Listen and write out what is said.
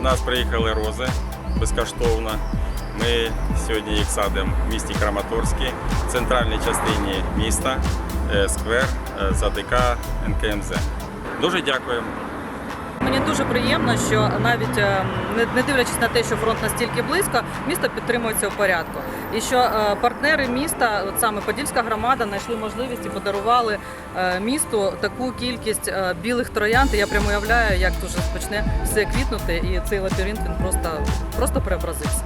нас приїхали рози безкоштовно. Ми сьогодні їх садимо в місті Краматорській, в центральній частині міста, е, сквер е, ЗАДК НКМЗ. Дуже дякуємо. Мені дуже приємно, що навіть е, не- дивлячись на те, що фронт настільки близько, місто підтримується в порядку. І що е, партнери міста, от саме Подільська громада, знайшли можливість і подарували е, місту таку кількість е, білих троянд. Я прямо уявляю, як дуже почне все квітнути, і цей лабіринт він просто, просто преобразився.